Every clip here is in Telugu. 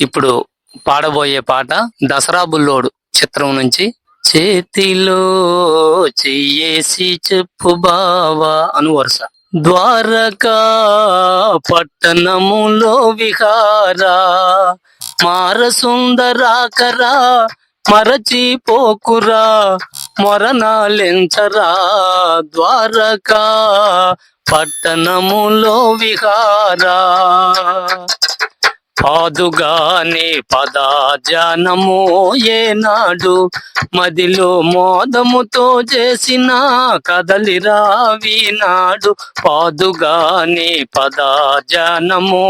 ఇప్పుడు పాడబోయే పాట దసరా బుల్లోడు చిత్రం నుంచి. చేతిలో చెయ్యేసి చెప్పు బావా అను వరుస. ద్వారకా పట్టణములో విహారా. మార సుందరాకరా మరచిపోకురా. మొరనాలెంచరా ద్వారకా పట్టణములో విహారా. పాదుగానే పదాజానము ఏనాడు. మదిలో మోదముతో చేసిన కదలిరా వీనాడు పాదుగానే పదాజానము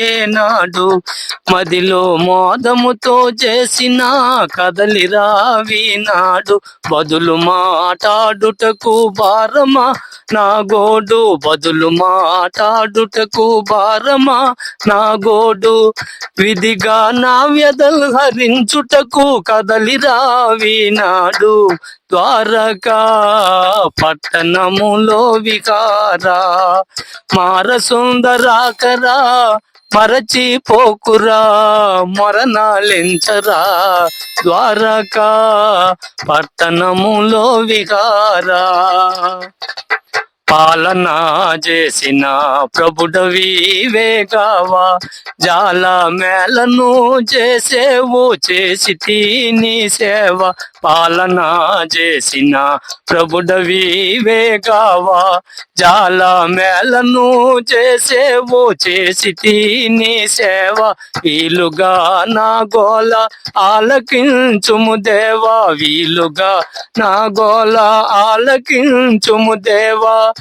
ఏనాడు. మదిలో మోదముతో చేసిన కదలిరా వీనాడు బదులు మాట్లాడుటకు భారమా నా గోడు బదులు మాటాడుటకు భారమా? నా గోడు విధిగా నా వ్యధలు హరించుటకు కదలిరా వీనాడు ద్వారకా పట్టణములో వికారా మార సుందరాకరా మరచిపోకురా మరణాలించరా? ద్వారకా పట్టణములో విహారా? పాలన చేసిన ప్రభుడవి వేగావా జాల మేలను చేసేవు చేసి తీని సేవ. పాలన చేసిన ప్రభుడవి వేగావా జాల మేలను చేసేవు చేసి తీని సేవ. వీలుగా నా గోల ఆలకించుము దేవా. వీలుగా నా గోల ఆలకించుము దేవా.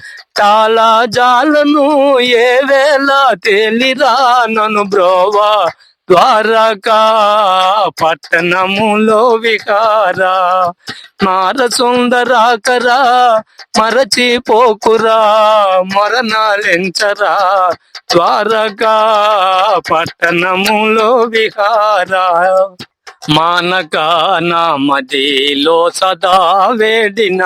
చాలా జాలను ఏ వేళ తేలిరా నను బ్రోవా? ద్వారకా పట్టణములో విహారా? మార సుందరాకరా మరచిపోకురా మరణాలెంచరా? ద్వారకా పట్టణములో విహారా? మానక నా మదిలో సదా వేడిన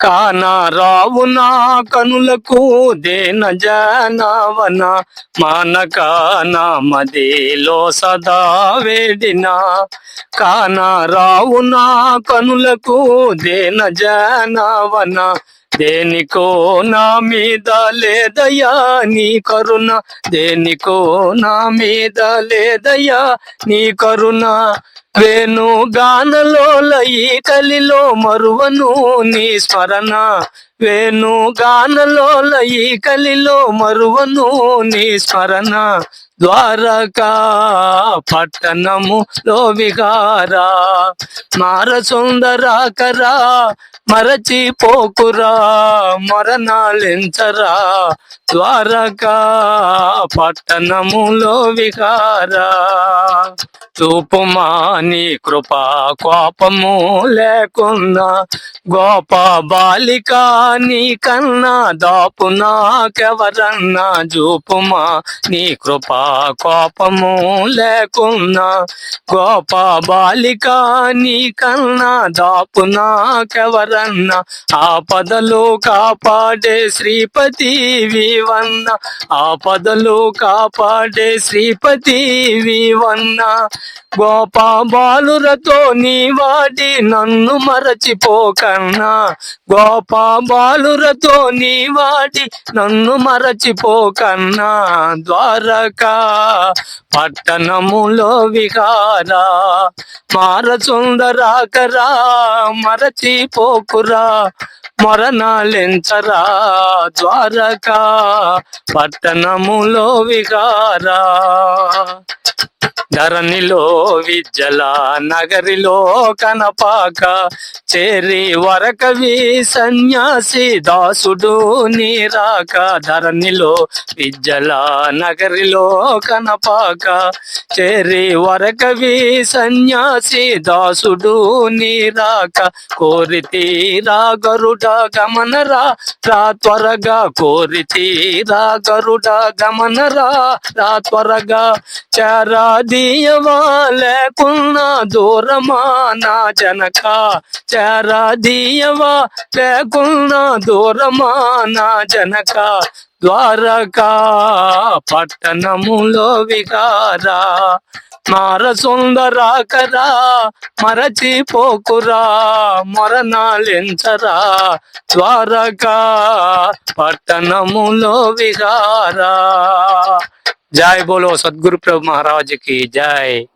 కానా రావు నా కనులకు దేన జనవన. మానక నా మదిలో సదా వేడిన కానా రావు నా కనులకు దేన జనవన. దేనికో నా మీద లేదయా నీ కరుణ. దేనికో నా మీద లేదయా నీ కరుణ. వేణు గానలోల ఈ కలిలో మరువను నీ స్మరణ. వేణు గానలోల ఈ కలిలో మరువను నీ స్మరణ. ద్వారకా పట్టణములో విహారా. మార సుందరాకరా మరచిపోకురా మరణాలించరా ద్వారకా పట్టణములో విహారా. చూపుమా నీ కృపా కోపము లేకున్నా గోప బాలిక నీ కన్నా దాపు నాకెవరన్నా. చూపుమా నీ కృపా కోపము లేకున్నా గోప బాలిక నీ కన్నా దాపు నాకెవరన్నా ఆపదలు కాపాడే శ్రీపతి వివన్న ఆపదలు కాపాడే శ్రీపతి వివన్న. గోప బాలురతో నీ వాడి నన్ను మరచిపోకన్నా గోప బాలురతో నీ వాడి నన్ను మరచిపోకన్నా. ద్వారకా పట్టణములో విహారా మార సుందరాకరా మరచిపోకురా మరణాలెంచరా ద్వారకా పట్టణములో విహారా. ధరణిలో విద్యల నగరిలో కనపాక చేరి వరకవి సన్యాసి దాసుడు నీరాక ధరణిలో విద్యల నగరిలో కనపాక చేరి వరకవి సన్యాసి దాసుడు నీరాక కోరి తీరా గరుడ గమనరా రా త్వరగా కోరి తీరా గరుడ గమనరా రా త్వరగా చారాదీయవా లేకున్నా దూరమా నా జనక చారాదీయవా లేకున్నా దూరమా నా జనక ద్వారకా పట్టణములో విగారా మార సుందరాకరా మరచిపోకురా మరణాలించరా ద్వారకా పట్టణములో విగారా जय बोलो सदगुरु प्रभु महाराज की जय।